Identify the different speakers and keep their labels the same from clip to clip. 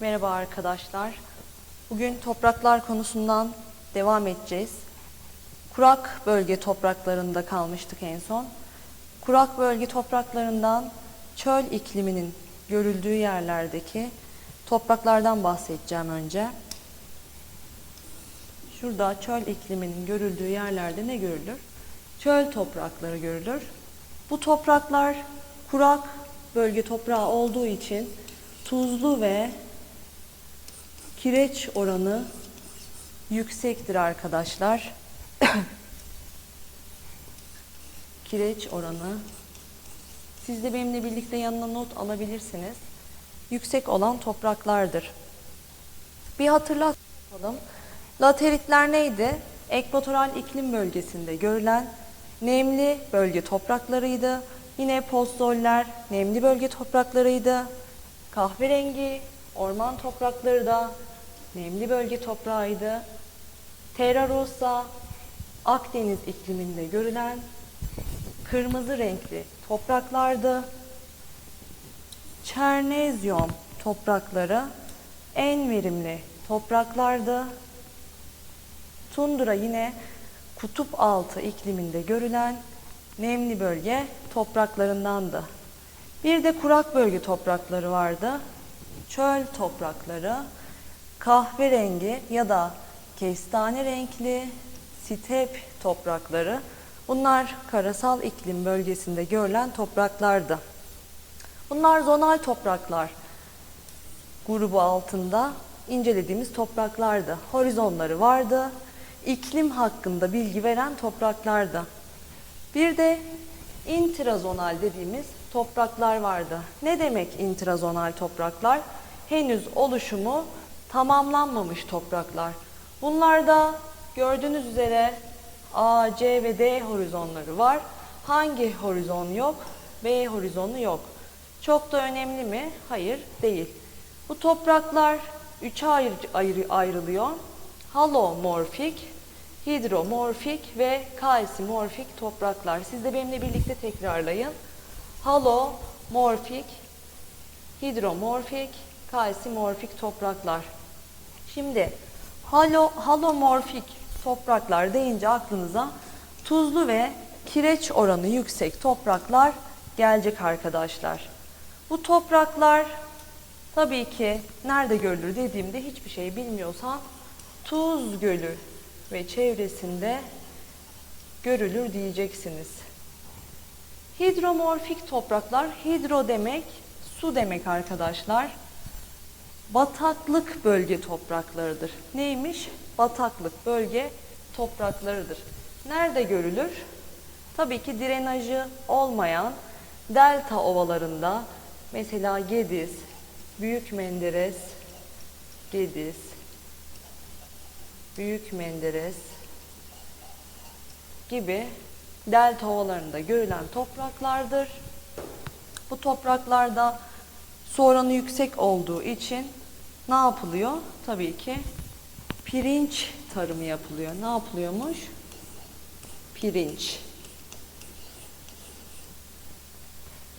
Speaker 1: Merhaba arkadaşlar. Bugün topraklar konusundan devam edeceğiz. Kurak bölge topraklarında kalmıştık en son. Kurak bölge topraklarından çöl ikliminin görüldüğü yerlerdeki topraklardan bahsedeceğim önce. Şurada çöl ikliminin görüldüğü yerlerde ne görülür? Çöl toprakları görülür. Bu topraklar kurak bölge toprağı olduğu için tuzlu ve kireç oranı yüksektir arkadaşlar. kireç oranı. Siz de benimle birlikte yanına not alabilirsiniz. Yüksek olan topraklardır. Bir hatırlat yapalım. Lateritler neydi? Ekvatoral iklim bölgesinde görülen nemli bölge topraklarıydı. Yine postzoller nemli bölge topraklarıydı. Kahverengi orman toprakları da nemli bölge toprağıydı. Terra Rossa Akdeniz ikliminde görülen kırmızı renkli topraklardı. Çernezyum toprakları en verimli topraklardı. Tundra yine kutup altı ikliminde görülen nemli bölge topraklarındandı. Bir de kurak bölge toprakları vardı. Çöl toprakları kahverengi ya da kestane renkli step toprakları. Bunlar karasal iklim bölgesinde görülen topraklardı. Bunlar zonal topraklar grubu altında incelediğimiz topraklardı. Horizonları vardı. İklim hakkında bilgi veren topraklardı. Bir de intrazonal dediğimiz topraklar vardı. Ne demek intrazonal topraklar? Henüz oluşumu tamamlanmamış topraklar. Bunlarda gördüğünüz üzere A, C ve D horizonları var. Hangi horizon yok? B horizonu yok. Çok da önemli mi? Hayır, değil. Bu topraklar üçe ayrı, ayrı, ayrılıyor. Halomorfik, hidromorfik ve kalsimorfik topraklar. Siz de benimle birlikte tekrarlayın. Halomorfik, hidromorfik, kalsimorfik topraklar. Şimdi halo, halomorfik topraklar deyince aklınıza tuzlu ve kireç oranı yüksek topraklar gelecek arkadaşlar. Bu topraklar tabii ki nerede görülür dediğimde hiçbir şey bilmiyorsan Tuz Gölü ve çevresinde görülür diyeceksiniz. Hidromorfik topraklar, hidro demek su demek arkadaşlar. Bataklık bölge topraklarıdır. Neymiş? Bataklık bölge topraklarıdır. Nerede görülür? Tabii ki drenajı olmayan delta ovalarında mesela Gediz, Büyük Menderes, Gediz, Büyük Menderes gibi delta ovalarında görülen topraklardır. Bu topraklarda su oranı yüksek olduğu için ne yapılıyor? Tabii ki pirinç tarımı yapılıyor. Ne yapılıyormuş? Pirinç.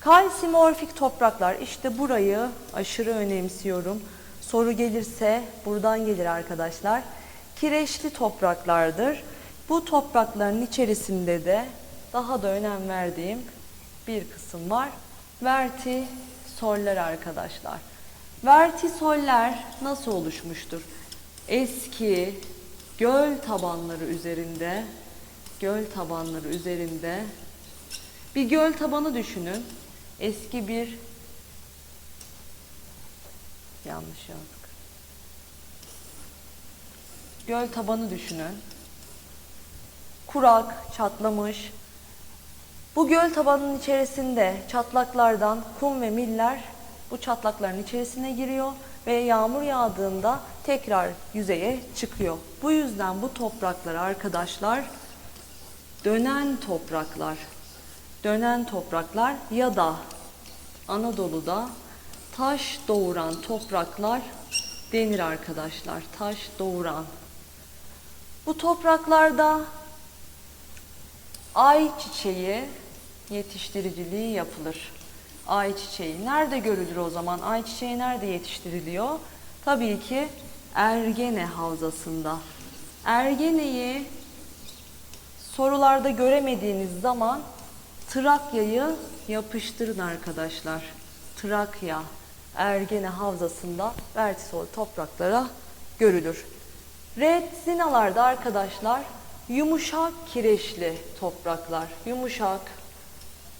Speaker 1: Kalsimorfik topraklar işte burayı aşırı önemsiyorum. Soru gelirse buradan gelir arkadaşlar. Kireçli topraklardır. Bu toprakların içerisinde de daha da önem verdiğim bir kısım var. Vertisoller arkadaşlar. Vertisoller nasıl oluşmuştur? Eski göl tabanları üzerinde göl tabanları üzerinde bir göl tabanı düşünün. Eski bir yanlış yazdık. Göl tabanı düşünün. Kurak, çatlamış. Bu göl tabanının içerisinde çatlaklardan kum ve miller bu çatlakların içerisine giriyor ve yağmur yağdığında tekrar yüzeye çıkıyor. Bu yüzden bu topraklar arkadaşlar dönen topraklar. Dönen topraklar ya da Anadolu'da taş doğuran topraklar denir arkadaşlar. Taş doğuran. Bu topraklarda ay çiçeği yetiştiriciliği yapılır. Ay çiçeği nerede görülür o zaman? Ay çiçeği nerede yetiştiriliyor? Tabii ki Ergene Havzası'nda. Ergene'yi sorularda göremediğiniz zaman Trakya'yı yapıştırın arkadaşlar. Trakya, Ergene Havzası'nda vertisol topraklara görülür. Retzinalarda arkadaşlar yumuşak kireçli topraklar, yumuşak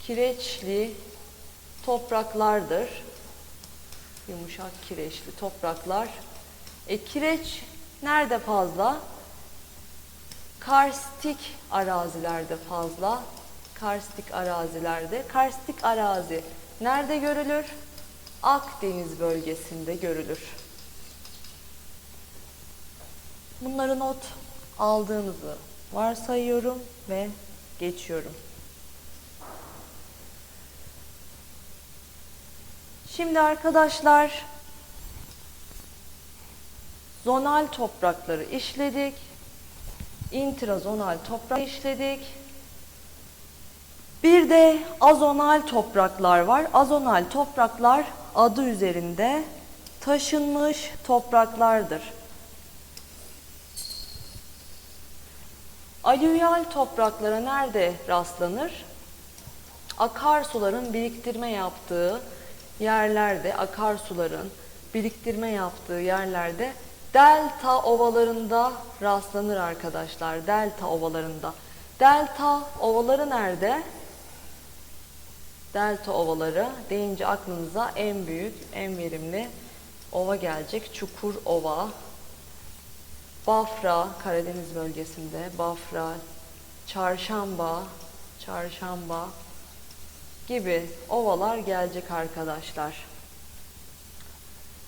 Speaker 1: kireçli topraklardır. Yumuşak kireçli topraklar. E, kireç nerede fazla? Karstik arazilerde fazla. Karstik arazilerde. Karstik arazi nerede görülür? Akdeniz bölgesinde görülür. Bunları not aldığınızı varsayıyorum ve geçiyorum. Şimdi arkadaşlar zonal toprakları işledik. İntrazonal toprak işledik. Bir de azonal topraklar var. Azonal topraklar adı üzerinde taşınmış topraklardır. Alüvyal topraklara nerede rastlanır? Akarsuların biriktirme yaptığı yerlerde, akarsuların biriktirme yaptığı yerlerde delta ovalarında rastlanır arkadaşlar. Delta ovalarında. Delta ovaları nerede? Delta ovaları deyince aklınıza en büyük, en verimli ova gelecek. Çukur Ova, Bafra, Karadeniz bölgesinde Bafra, Çarşamba, Çarşamba gibi ovalar gelecek arkadaşlar.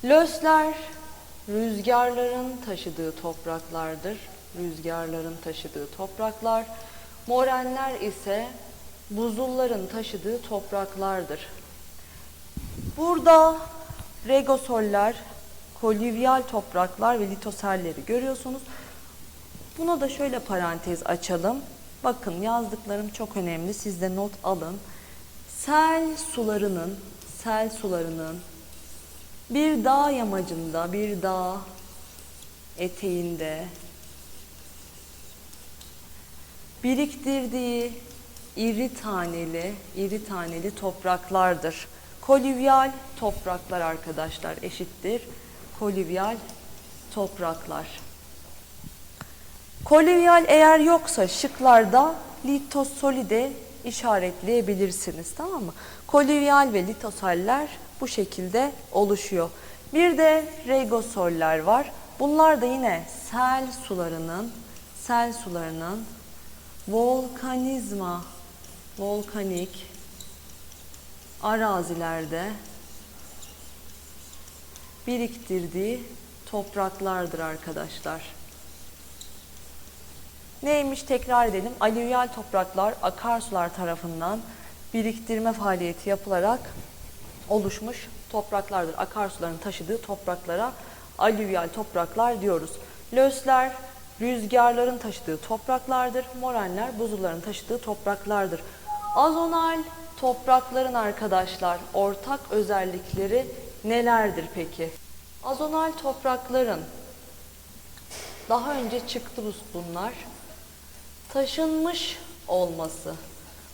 Speaker 1: Lösler rüzgarların taşıdığı topraklardır. Rüzgarların taşıdığı topraklar. Morenler ise buzulların taşıdığı topraklardır. Burada regosoller, kolüvyal topraklar ve litoselleri görüyorsunuz. Buna da şöyle parantez açalım. Bakın yazdıklarım çok önemli. Siz de not alın. Sel sularının, sel sularının bir dağ yamacında, bir dağ eteğinde biriktirdiği iri taneli, iri taneli topraklardır. Kolüvyal topraklar arkadaşlar eşittir. Kolüvyal topraklar. Kolüvyal eğer yoksa şıklarda litosolide işaretleyebilirsiniz tamam mı? Kolüvyal ve litosaller bu şekilde oluşuyor. Bir de regosoller var. Bunlar da yine sel sularının sel sularının volkanizma volkanik arazilerde biriktirdiği topraklardır arkadaşlar. Neymiş tekrar edelim. Alüvyal topraklar akarsular tarafından biriktirme faaliyeti yapılarak oluşmuş topraklardır. Akarsuların taşıdığı topraklara alüvyal topraklar diyoruz. Lösler rüzgarların taşıdığı topraklardır. Morenler buzulların taşıdığı topraklardır. Azonal toprakların arkadaşlar ortak özellikleri nelerdir peki? Azonal toprakların daha önce çıktı bunlar. Taşınmış olması.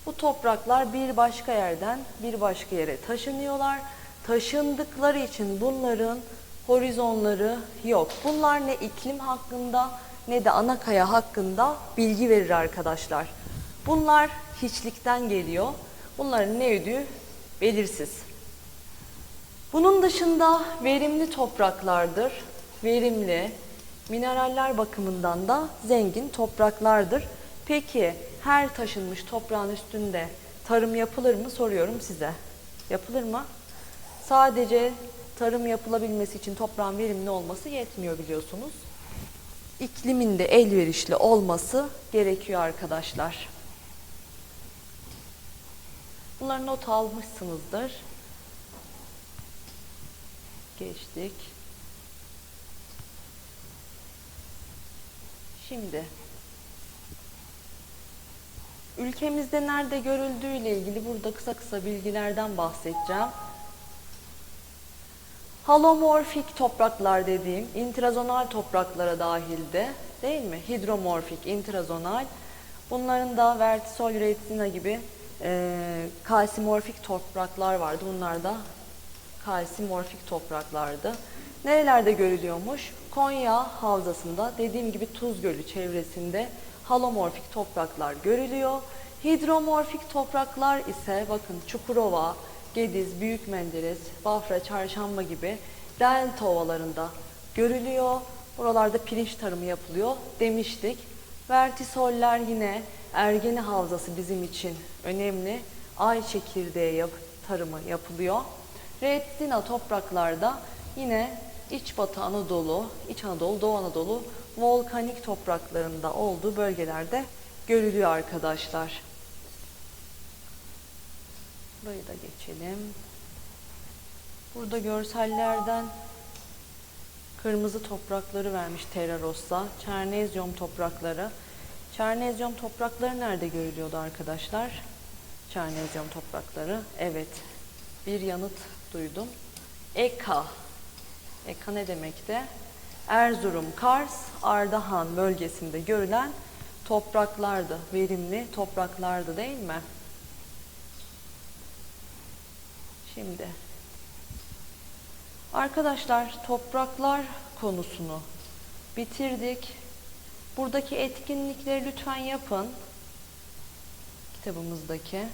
Speaker 1: Bu topraklar bir başka yerden bir başka yere taşınıyorlar. Taşındıkları için bunların horizonları yok. Bunlar ne iklim hakkında ne de ana kaya hakkında bilgi verir arkadaşlar. Bunlar hiçlikten geliyor. Bunların ne ödüğü belirsiz. Bunun dışında verimli topraklardır. Verimli, mineraller bakımından da zengin topraklardır. Peki her taşınmış toprağın üstünde tarım yapılır mı soruyorum size. Yapılır mı? Sadece tarım yapılabilmesi için toprağın verimli olması yetmiyor biliyorsunuz. İklimin de elverişli olması gerekiyor arkadaşlar. Bunları not almışsınızdır. Geçtik. Şimdi ülkemizde nerede görüldüğü ile ilgili burada kısa kısa bilgilerden bahsedeceğim. Halomorfik topraklar dediğim intrazonal topraklara dahildi. Değil mi? Hidromorfik, intrazonal. Bunların da vertisol, retina gibi e, kalsimorfik topraklar vardı. Bunlar da kalsimorfik topraklardı. Nerelerde görülüyormuş? Konya Havzası'nda dediğim gibi Tuz Gölü çevresinde halomorfik topraklar görülüyor. Hidromorfik topraklar ise bakın Çukurova, Gediz, Büyük Menderes, Bafra, Çarşamba gibi delta ovalarında görülüyor. Buralarda pirinç tarımı yapılıyor demiştik. Vertisoller yine Ergene Havzası bizim için önemli. Ay çekirdeği yap- tarımı yapılıyor. Retina topraklarda yine İç Batı Anadolu, İç Anadolu, Doğu Anadolu volkanik topraklarında olduğu bölgelerde görülüyor arkadaşlar. Burayı da geçelim. Burada görsellerden kırmızı toprakları vermiş Terra Rossa. Çernezyum toprakları. Çernezyum toprakları nerede görülüyordu arkadaşlar? Çernezyum toprakları. Evet. Bir yanıt duydum. Eka. Eka ne demekti? Erzurum, Kars, Ardahan bölgesinde görülen topraklardı. Verimli topraklardı değil mi? Şimdi arkadaşlar topraklar konusunu bitirdik. Buradaki etkinlikleri lütfen yapın. Kitabımızdaki.